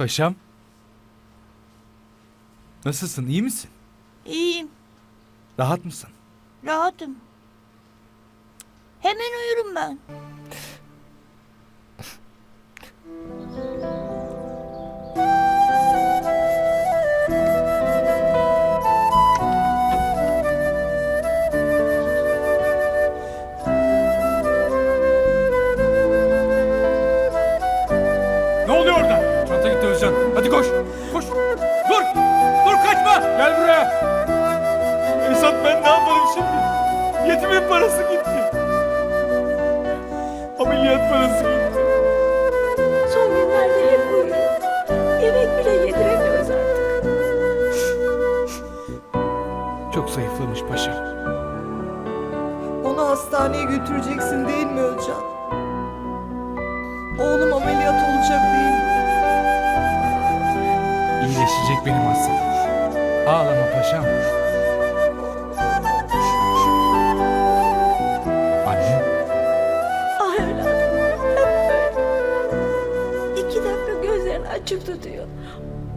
Paşam. Nasılsın? iyi misin? İyiyim, Rahat mısın? rahatım. Hemen uyurum ben. Yetimin parası gitti. Ameliyat parası gitti. Son günlerde hep uyuyor. Yemek bile yediremiyoruz artık. Çok zayıflamış paşam. Onu hastaneye götüreceksin değil mi Özcan? Oğlum ameliyat olacak değil mi? İyileşecek benim hastalığım. Ağlama paşam.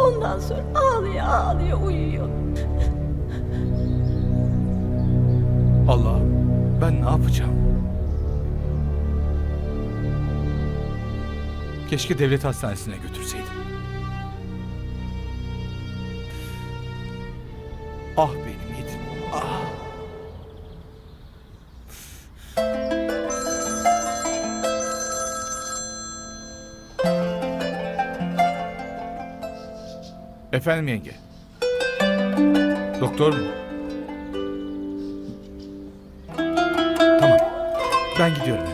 Ondan sonra ağlıyor ağlıyor uyuyor. Allah'ım ben ne yapacağım? Keşke devlet hastanesine götürseydim. Efendim yenge. Doktor mu? Tamam. Ben gidiyorum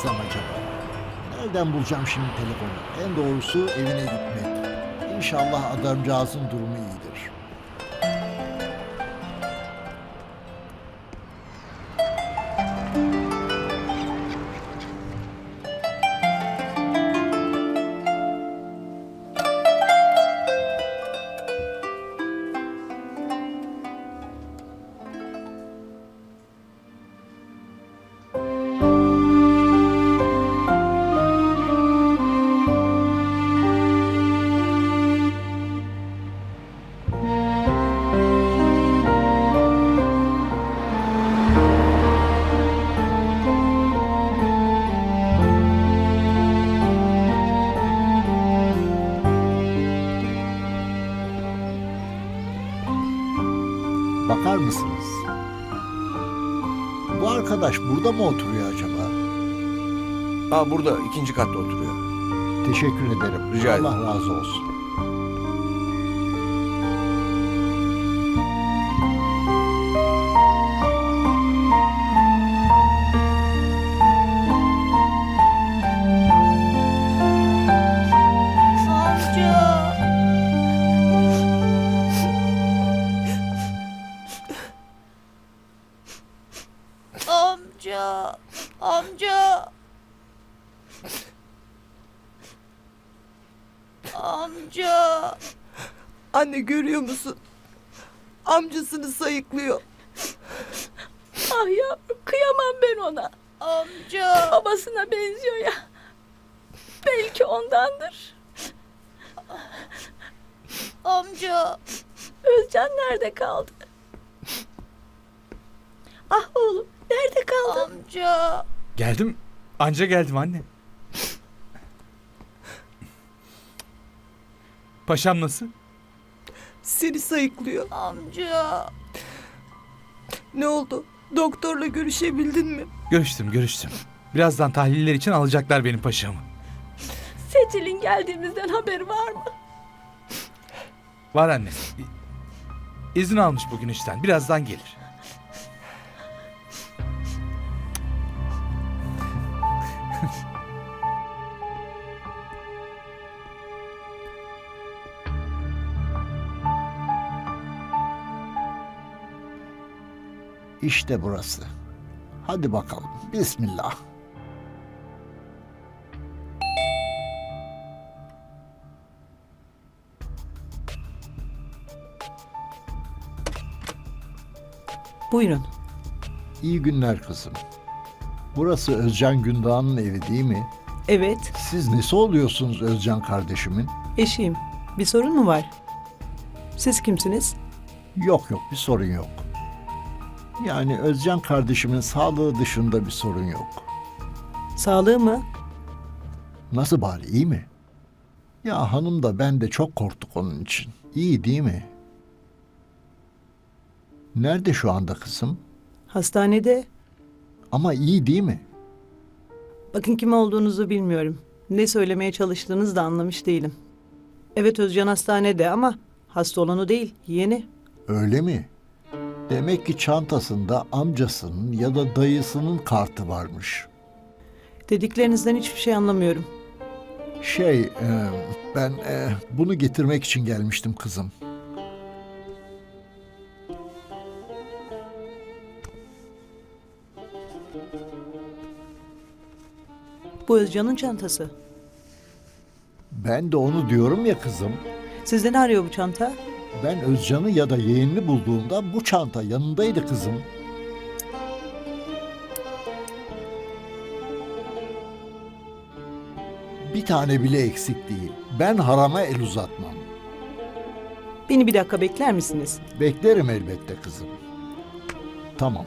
etsem acaba? Nereden bulacağım şimdi telefonu? En doğrusu evine gitmek. İnşallah adamcağızın durumu iyidir. Burada mı oturuyor acaba? Ha burada ikinci katta oturuyor. Teşekkür ederim. Rica ederim. Allah razı olsun. Amca. Amca. Anne görüyor musun? Amcasını sayıklıyor. Ah yavrum kıyamam ben ona. Amca. Babasına benziyor ya. Belki ondandır. Amca. Özcan nerede kaldı? Ah oğlum nerede kaldın? Amca. Geldim. Anca geldim anne. Paşam nasıl? Seni sayıklıyor. Amca. Ne oldu? Doktorla görüşebildin mi? Görüştüm görüştüm. Birazdan tahliller için alacaklar benim paşamı. Seçil'in geldiğimizden haberi var mı? Var anne. İzin almış bugün işten. Birazdan gelir. İşte burası. Hadi bakalım. Bismillah. Buyurun. İyi günler kızım. Burası Özcan Gündağ'ın evi değil mi? Evet, Siz nesi oluyorsunuz Özcan kardeşimin? eşiyim. Bir sorun mu var? Siz kimsiniz? Yok yok bir sorun yok. Yani Özcan kardeşimin sağlığı dışında bir sorun yok. Sağlığı mı? Nasıl bari iyi mi? Ya hanım da ben de çok korktuk onun için. İyi değil mi? Nerede şu anda kızım? Hastanede. Ama iyi değil mi? Bakın kim olduğunuzu bilmiyorum. Ne söylemeye çalıştığınızı da anlamış değilim. Evet Özcan hastanede ama hasta olan o değil, yeğeni. Öyle mi? Demek ki çantasında amcasının ya da dayısının kartı varmış. Dediklerinizden hiçbir şey anlamıyorum. Şey, e, ben e, bunu getirmek için gelmiştim kızım. Bu Özcan'ın çantası. Ben de onu diyorum ya kızım. Sizde ne arıyor bu çanta? Ben Özcan'ı ya da yeğenini bulduğumda bu çanta yanındaydı kızım. Bir tane bile eksik değil. Ben harama el uzatmam. Beni bir dakika bekler misiniz? Beklerim elbette kızım. Tamam,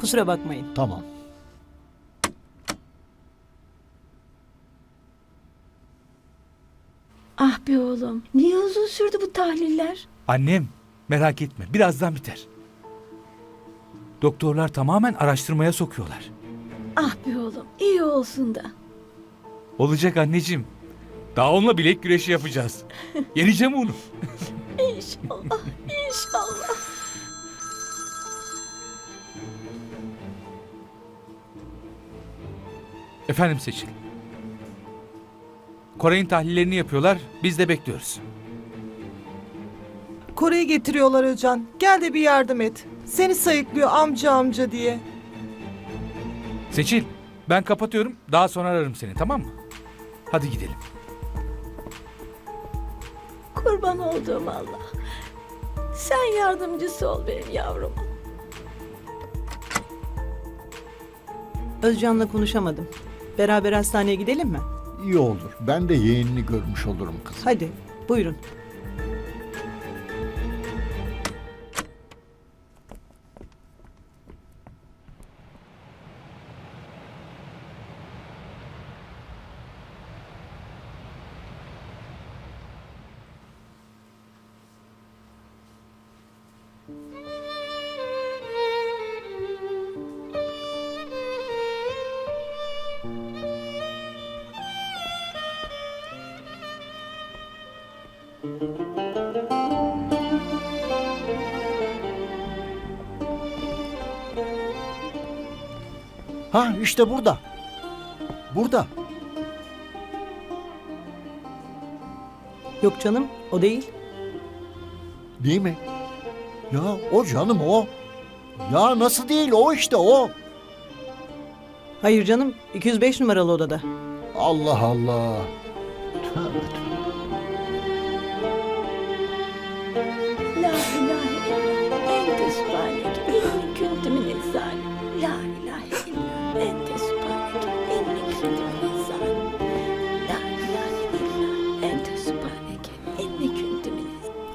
Kusura bakmayın. tamam. Ah be oğlum. Niye uzun sürdü bu tahliller? Annem merak etme. Birazdan biter. Doktorlar tamamen araştırmaya sokuyorlar. Ah be oğlum. iyi olsun da. Olacak anneciğim. Daha onunla bilek güreşi yapacağız. Yeneceğim onu. İnşallah. İnşallah. Efendim Seçil. Koray'ın tahlillerini yapıyorlar. Biz de bekliyoruz. Kore'yi getiriyorlar Özcan. Gel de bir yardım et. Seni sayıklıyor amca amca diye. Seçil, ben kapatıyorum. Daha sonra ararım seni, tamam mı? Hadi gidelim. Kurban olduğum Allah. Sen yardımcısı ol benim yavrum. Özcan'la konuşamadım. Beraber hastaneye gidelim mi? İyi olur. Ben de yeğenini görmüş olurum kızım. Hadi buyurun. Ha işte burada. Burada. Yok canım o değil. Değil mi? Ya o canım o. Ya nasıl değil o işte o. Hayır canım 205 numaralı odada. Allah Allah. Tövbe tövbe. La ilahe illa ente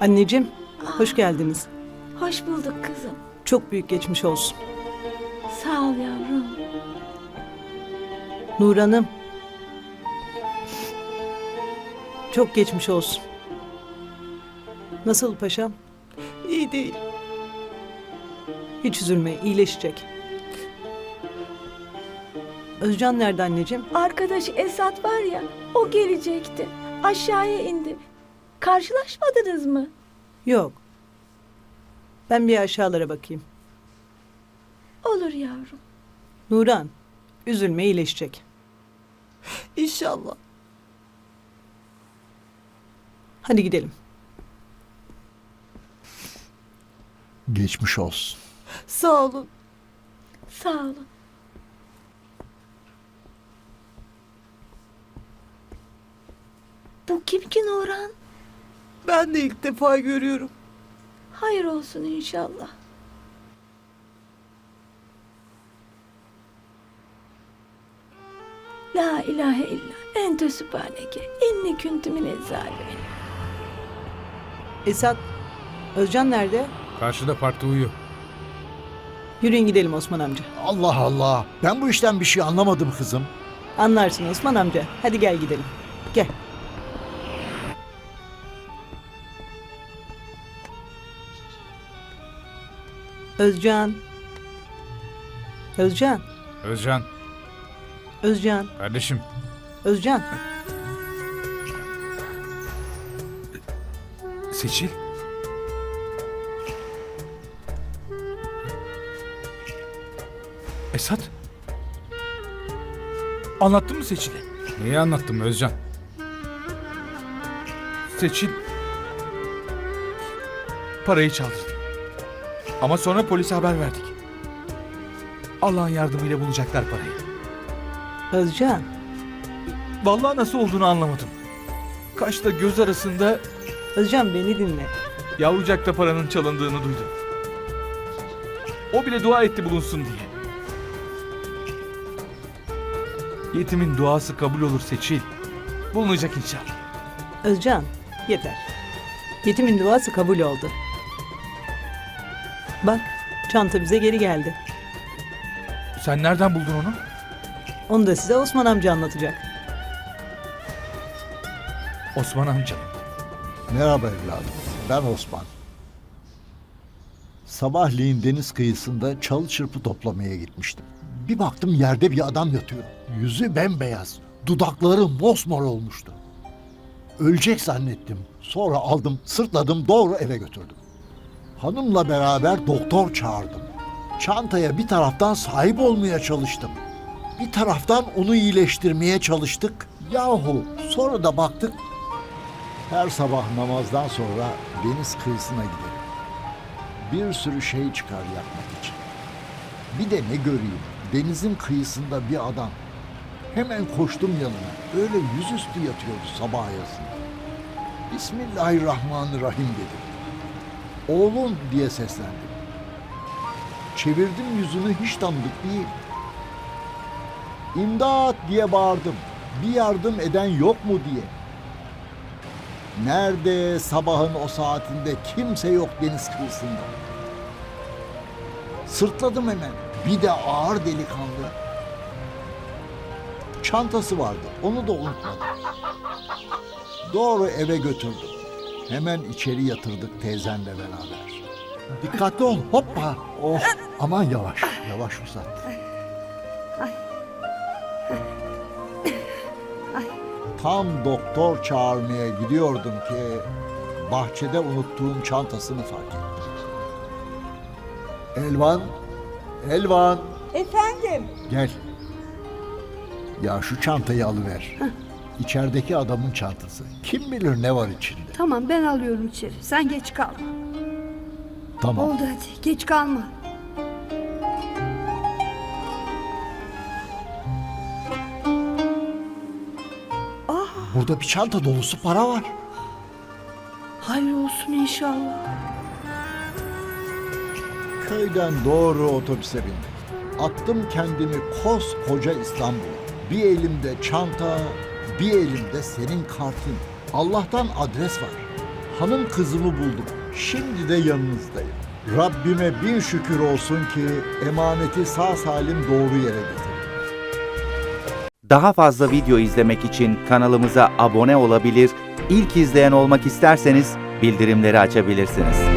Anneciğim hoş geldiniz. Hoş bulduk kızım. Çok büyük geçmiş olsun. Sağ ol yavrum. Nur Hanım. Çok geçmiş olsun. Nasıl paşam? İyi değil. Hiç üzülme, iyileşecek. Özcan nerede anneciğim? Arkadaş Esat var ya o gelecekti. Aşağıya indi. Karşılaşmadınız mı? Yok. Ben bir aşağılara bakayım. Olur yavrum. Nuran, üzülme iyileşecek. İnşallah. Hadi gidelim. Geçmiş olsun. Sağ olun. Sağ olun. Bu kim ki Nurhan? Ben de ilk defa görüyorum. Hayır olsun inşallah. La ilahe illa ente sübhaneke inni kuntu mine zalimin. Esat, Özcan nerede? Karşıda parkta uyuyor. Yürüyün gidelim Osman amca. Allah Allah. Ben bu işten bir şey anlamadım kızım. Anlarsın Osman amca. Hadi gel gidelim. Gel. Özcan. Özcan. Özcan, Özcan. kardeşim. Özcan. Seçil. Esat. Anlattın mı Seçil'e? Neyi anlattım Özcan? Seçil parayı çaldırdı. Ama sonra polise haber verdik. Allah'ın yardımıyla bulacaklar parayı. Özcan. Vallahi nasıl olduğunu anlamadım. Kaşla göz arasında Özcan beni dinle. Yavrucakta paranın çalındığını duydum. O bile dua etti bulunsun diye. Yetimin duası kabul olur Seçil. Bulunacak inşallah. Özcan. Yeter. Yetimin duası kabul oldu. Bak çanta bize geri geldi. Sen nereden buldun onu? Onu da size Osman amca anlatacak. Osman amca. Merhaba evladım. Ben Osman. Sabahleyin deniz kıyısında çalı çırpı toplamaya gitmiştim. Bir baktım yerde bir adam yatıyor. Yüzü bembeyaz. Dudakları mosmor olmuştu. Ölecek zannettim. Sonra aldım, sırtladım, doğru eve götürdüm. Hanımla beraber doktor çağırdım. Çantaya bir taraftan sahip olmaya çalıştım. Bir taraftan onu iyileştirmeye çalıştık. Yahu sonra da baktık her sabah namazdan sonra deniz kıyısına giderim. Bir sürü şey çıkar yapmak için. Bir de ne göreyim, denizin kıyısında bir adam. Hemen koştum yanına. Öyle yüzüstü yatıyordu sabah ayasında. Bismillahirrahmanirrahim dedim. Oğlum diye seslendim. Çevirdim yüzünü hiç tanıdık değil. İmdat diye bağırdım. Bir yardım eden yok mu diye. Nerede sabahın o saatinde kimse yok deniz kıyısında. Sırtladım hemen. Bir de ağır delikanlı. Çantası vardı. Onu da unutmadım. Doğru eve götürdüm. Hemen içeri yatırdık teyzenle beraber. Dikkatli ol. Hoppa. Oh. Aman yavaş. Yavaş uzat. Tam doktor çağırmaya gidiyordum ki bahçede unuttuğum çantasını fark ettim. Elvan, Elvan Efendim? gel. Ya şu çantayı alıver. İçerideki adamın çantası. Kim bilir ne var içinde. Tamam ben alıyorum içeri. Sen geç kalma. Tamam. Oldu hadi geç kalma. Burada bir çanta dolusu para var. Hayır olsun inşallah. Köyden doğru otobüse bindim. Attım kendimi koskoca İstanbul'a. Bir elimde çanta, bir elimde senin kartın. Allah'tan adres var. Hanım kızımı buldum. Şimdi de yanınızdayım. Rabbime bin şükür olsun ki emaneti sağ salim doğru yere getirdim. Daha fazla video izlemek için kanalımıza abone olabilir, ilk izleyen olmak isterseniz bildirimleri açabilirsiniz.